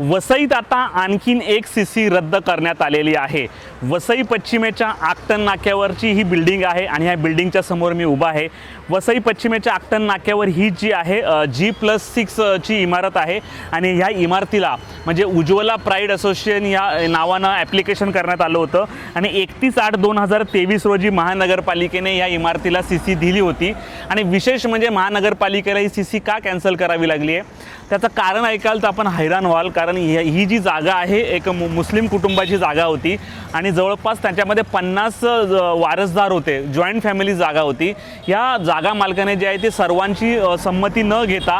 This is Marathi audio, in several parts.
वसईत आता आणखीन एक सी सी रद्द करण्यात आलेली आहे. वसई पश्चिमेच्या आकटन नाक्यावरची ही बिल्डिंग आहे आणि ह्या बिल्डिंगच्या समोर मी उभा आहे. वसई पश्चिमेच्या आक्टन नाक्यावर ही जी आहे जी प्लस सिक्सची इमारत आहे. आणि ह्या इमारतीला म्हणजे उज्ज्वला प्राईड असोसिएशन या नावानं ॲप्लिकेशन करण्यात आलं होतं. आणि एकतीस आठ दोन हजार तेवीस रोजी महानगरपालिकेने या इमारतीला सी सी दिली होती. आणि विशेष म्हणजे महानगरपालिकेला ही सी सी का कॅन्सल करावी लागली आहे? त्याचं कारण ऐकाल तर आपण हैराण व्हाल कारण ही ही जी जागा आहे एक मु मुस्लिम कुटुंबाची जागा होती. आणि जवळपास त्याच्यामध्ये पन्नास वारसदार होते जॉईंट फॅमिली जागा होती. या जागा मालकाने जे आहे ते सर्वांची संमती न घेता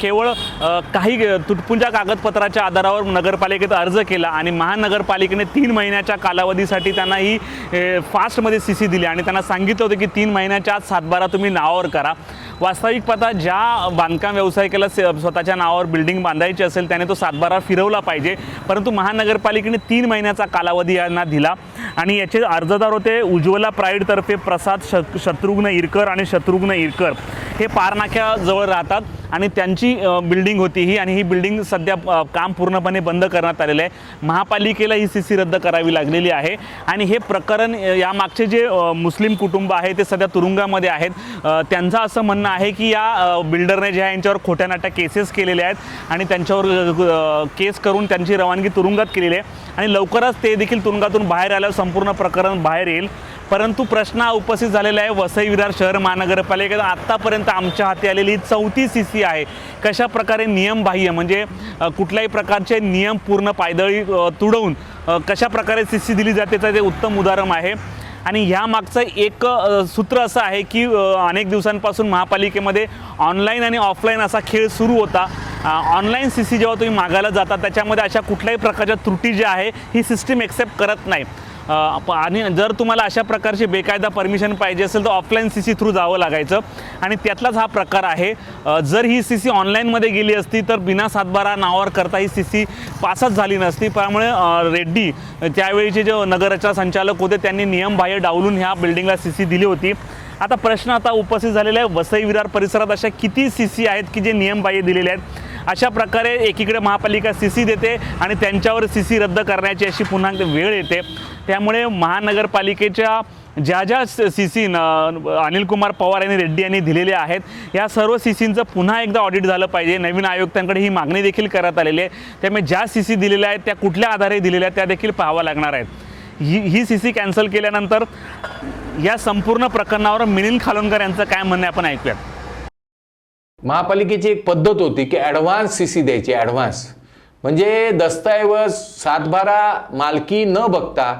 केवळ काही तुटपुंजा कागदपत्राच्या आधारावर नगरपालिकेत अर्ज केला आणि महानगरपालिकेने तीन महिन्याच्या कालावधीसाठी त्यांना ही फास्टमध्ये सी सी दिली आणि त्यांना सांगितलं होतं की तीन महिन्याच्या आत सातबारा तुम्ही नावावर करा. वास्तविक पता ज्या बांधकाम व्यावसायिकाला स्वतःच्या नावावर बिल्डिंग बांधायची असेल त्याने तो सातबारा फिरवला पाहिजे. परंतु महानगरपालिकेने तीन महिन्याचा कालावधी यांना दिला. आणि याचे अर्जदार होते उज्ज्वला प्राईडतर्फे प्रसाद श शत्रुघ्न इरकर आणि शत्रुघ्न इरकर. हे पारनाक्याजवळ राहतात आणि त्यांची बिल्डिंग होती ही आणि ही बिल्डिंग सध्या काम पूर्णपणे बंद करण्यात आलेलं आहे. महापालिकेला ही सी सी रद्द करावी लागलेली आहे. आणि हे प्रकरण यामागचे जे मुस्लिम कुटुंब आहे ते सध्या तुरुंगामध्ये आहेत. त्यांचं असं म्हणणं आहे की या बिल्डरने जे आहे यांच्यावर खोट्या नाट्या केसेस केलेल्या आहेत आणि त्यांच्यावर केस करून त्यांची रवानगी तुरुंगात केलेली आहे आणि लवकरच ते देखील तुरुंगातून बाहेर आल्यावर संपूर्ण प्रकरण बाहेर येईल. परंतु प्रश्न उपस्थित झालेला आहे वसई विरार शहर महानगरपालिकेत. आत्तापर्यंत आमच्या हाती आलेली चौथी सी सी आहे. कशा प्रकारे नियमबाह्य म्हणजे कुठल्याही प्रकारचे नियम पूर्ण पायदळी तुडवून कशा प्रकारे सी सी दिली जाते त्याचं ते उत्तम उदाहरण आहे. आणि ह्या मागचं एक सूत्र असं आहे की अनेक दिवसांपासून महापालिकेमध्ये ऑनलाईन आणि ऑफलाईन असा खेळ सुरू होता. ऑनलाईन सी सी जेव्हा तुम्ही मागायला जाता त्याच्यामध्ये अशा कुठल्याही प्रकारच्या त्रुटी ज्या आहे ही सिस्टीम एक्सेप्ट करत नाही. आणि जर तुम्हाला अशा प्रकारची बेकायदा परमिशन पाहिजे असेल तर ऑफलाईन सी सी थ्रू जावं लागायचं. आणि त्यातलाच हा प्रकार आहे जर ही सी सी ऑनलाईनमध्ये गेली असती तर बिना सातबारा नावावर करता ही सी सी पासच झाली नसती. त्यामुळे रेड्डी त्यावेळीचे जे नगराचा संचालक होते त्यांनी नियमबाह्य डावलून ह्या बिल्डिंगला सी सी दिली होती. आता प्रश्न आता उपस्थित झालेला आहे वसई विरार परिसरात अशा किती सी सी आहेत की जे नियमबाह्य दिलेले आहेत? अशा प्रकारे एकीकडे महापालिका सी सी देते आणि त्यांच्यावर सी सी रद्द करण्याची अशी पुन्हा वेळ येते. त्यामुळे महानगरपालिकेच्या ज्या ज्या सी सी अनिल कुमार पवार यांनी रेड्डी यांनी दिलेले आहेत या सर्व सी सींचं पुन्हा एकदा ऑडिट झालं पाहिजे. नवीन आयुक्तांकडे ही मागणी देखील करण्यात आलेली आहे. त्यामुळे ज्या सी सी दिलेल्या आहेत त्या कुठल्या आधारे दिलेल्या आहेत त्या देखील पाहाव्या लागणार आहेत. ही ही सी सी कॅन्सल केल्यानंतर या संपूर्ण प्रकरणावर मिलिंद खालोनकर यांचं काय म्हणणं आपण ऐकूयात. महापालिकेची एक पद्धत होती की ॲडव्हान्स सी सी द्यायची ॲडव्हान्स म्हणजे दस्तऐवज सातबारा मालकी न बघता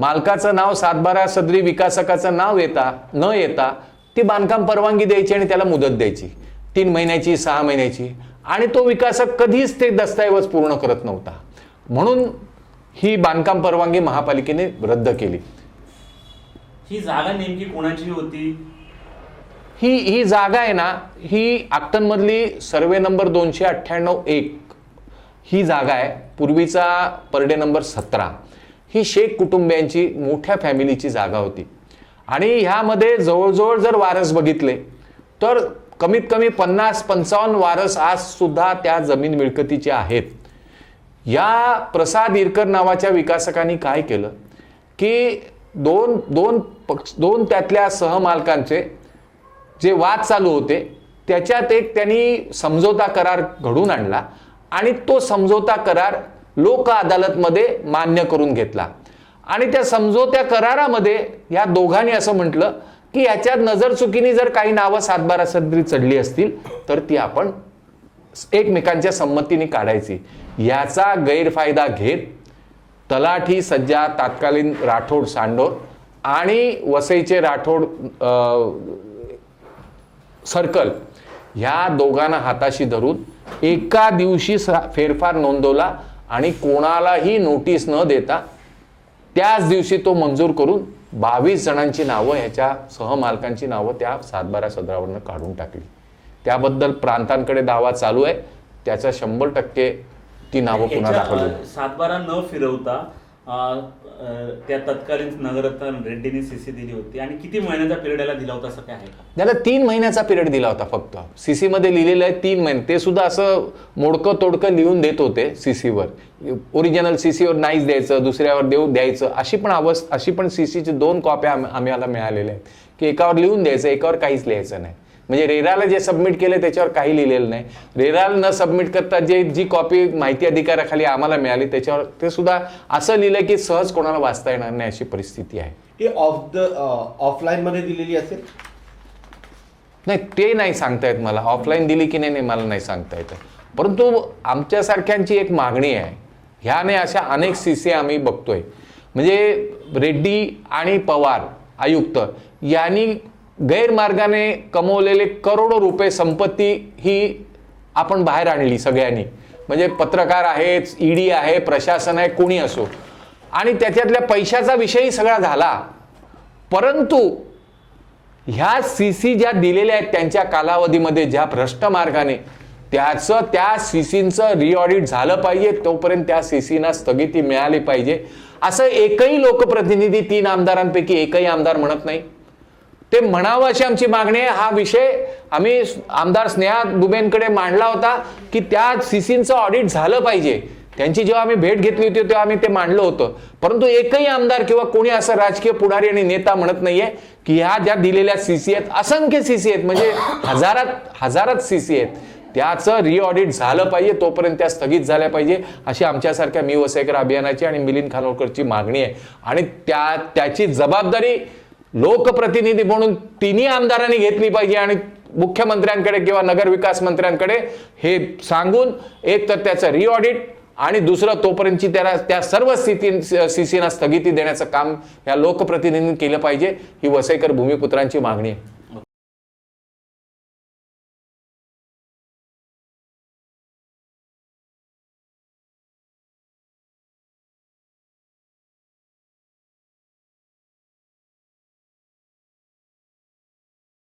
मालकाचं नाव सातबारा सदरी विकासकाचं नाव येता न येता ती बांधकाम परवानगी द्यायची आणि त्याला मुदत द्यायची. तीन महिन्याची सहा महिन्याची. आणि तो विकासक कधीच ते दस्तऐवज पूर्ण करत नव्हता. म्हणून ही बांधकाम परवानगी महापालिकेने रद्द केली. ही जागा नेमकी कोणाची होती? ही ही जागा आहे ना ही आक्टनमधली सर्वे नंबर दोनशे अठ्ठ्याण्णव एक ही जागा आहे. पूर्वीचा परडे नंबर सतरा. ही शेख कुटुंबियांची मोठ्या फॅमिलीची जागा होती. आणि ह्यामध्ये जवळजवळ जर वारस बघितले तर कमीत कमी पन्नास पंचावन्न वारस आज सुद्धा त्या जमीन मिळकतीचे आहेत. या प्रसाद इरकर नावाच्या विकासकांनी काय केलं? की दोन दोन पक्ष दोन त्यातल्या सहमालकांचे जे वाद चालू होते त्याच्यात एक त्यांनी समझोता करार घडून आणला आणि तो समझोता करार लोक अदालतमध्ये मान्य करून घेतला. आणि त्या समझोत्या करारामध्ये या दोघांनी असं म्हटलं की याच्यात नजर चुकीने जर काही नावं सातबारा सदरी चढली असतील तर ती आपण एकमेकांच्या संमतीने काढायची. याचा गैरफायदा घेत तलाठी सज्जा तात्कालीन राठोड सांडोर आणि वसईचे राठोड सर्कल. ह्या दोघांना हाताशी धरून एका दिवशी फेरफार नोंदवला आणि कोणालाही नोटीस न देता त्याच दिवशी तो मंजूर करून बावीस जणांची नावं ह्याच्या सहमालकांची नावं त्या सातबारा सदरावरनं काढून टाकली. त्याबद्दल प्रांतांकडे दावा चालू आहे. त्याचा शंभर टक्के ती नावं पुन्हा दाखवली सातबारा न फिरवता त्या तत्कालीन नगररत्न रेड्डीने सी सी दिली होती. आणि किती महिन्याचा पिरियड याला दिला होता असं काय आहे त्याला तीन महिन्याचा पिरियड दिला होता फक्त. सीसी मध्ये लिहिलेलं आहे तीन महिने. ते सुद्धा असं मोडकं तोडकं लिहून देत होते सीसीवर ओरिजिनल सीसीवर नाहीच द्यायचं दुसऱ्यावर देऊ द्यायचं. अशी पण अवस्था अशी पण सीसीची दोन कॉप्या आम्ही आम्हाला मिळालेल्या आहेत. की एकावर लिहून द्यायचं एकावर काहीच लिहायचं नाही. म्हणजे रेराला जे सबमिट केलं त्याच्यावर काही लिहिलेलं नाही. रेराला न सबमिट करता जे जी कॉपी माहिती अधिकाराखाली आम्हाला मिळाली त्याच्यावर ते सुद्धा असं लिहिलं की सहज कोणाला वाचता येणार नाही अशी परिस्थिती आहे. ही ऑफ द ऑफलाईन मध्ये दिलेली असेल? नाही ते नाही सांगता येत मला. ऑफलाईन दिली की नाही नाही मला नाही सांगता येत. परंतु आमच्यासारख्यांची एक मागणी आहे. ह्याने अशा अनेक सी सी आम्ही बघतोय. म्हणजे रेड्डी आणि पवार आयुक्त यांनी गैरमार्गाने कमवलेले करोडो रुपये संपत्ती ही आपण बाहेर आणली सगळ्यांनी. म्हणजे पत्रकार आहेत ईडी आहे प्रशासन आहे कोणी असो. आणि त्याच्यातल्या पैशाचा विषयही सगळा झाला. परंतु ह्या सी सी ज्या दिलेल्या आहेत त्यांच्या कालावधीमध्ये ज्या भ्रष्ट मार्गाने त्याचं त्या सी सीचं रिऑडिट झालं पाहिजे तोपर्यंत त्या सी सीना स्थगिती मिळाली पाहिजे. असं एकही लोकप्रतिनिधी तीन आमदारांपैकी एकही आमदार म्हणत नाही. ते म्हणावं अशी आमची मागणी आहे. हा विषय आम्ही आमदार स्नेहा दुबेंकडे मांडला होता की त्या सीसींचं ऑडिट झालं पाहिजे. त्यांची जेव्हा आम्ही भेट घेतली होती तेव्हा आम्ही ते मांडलं होतं. परंतु एकही आमदार किंवा कोणी असं राजकीय पुढारी आणि नेता म्हणत नाहीये की ह्या ज्या दिलेल्या सीसी आहेत असंख्य सीसी आहेत म्हणजे हजारात हजारात सीसी आहेत. त्याचं रिऑडिट झालं पाहिजे तोपर्यंत त्या स्थगित झाल्या पाहिजे अशी आमच्यासारख्या मी वसेकर अभियानाची आणि मिलिंद खानोलकरची मागणी आहे. आणि त्या त्याची जबाबदारी लोकप्रतिनिधी म्हणून तिन्ही आमदारांनी घेतली पाहिजे आणि मुख्यमंत्र्यांकडे किंवा नगरविकास मंत्र्यांकडे हे सांगून एक तर त्याचं रिऑडिट आणि दुसरं तोपर्यंतची त्याला त्या सर्व स्थिती सीसीना स्थगिती देण्याचं काम या लोकप्रतिनिधींनी केलं पाहिजे. ही वसईकर भूमिपुत्रांची मागणी आहे.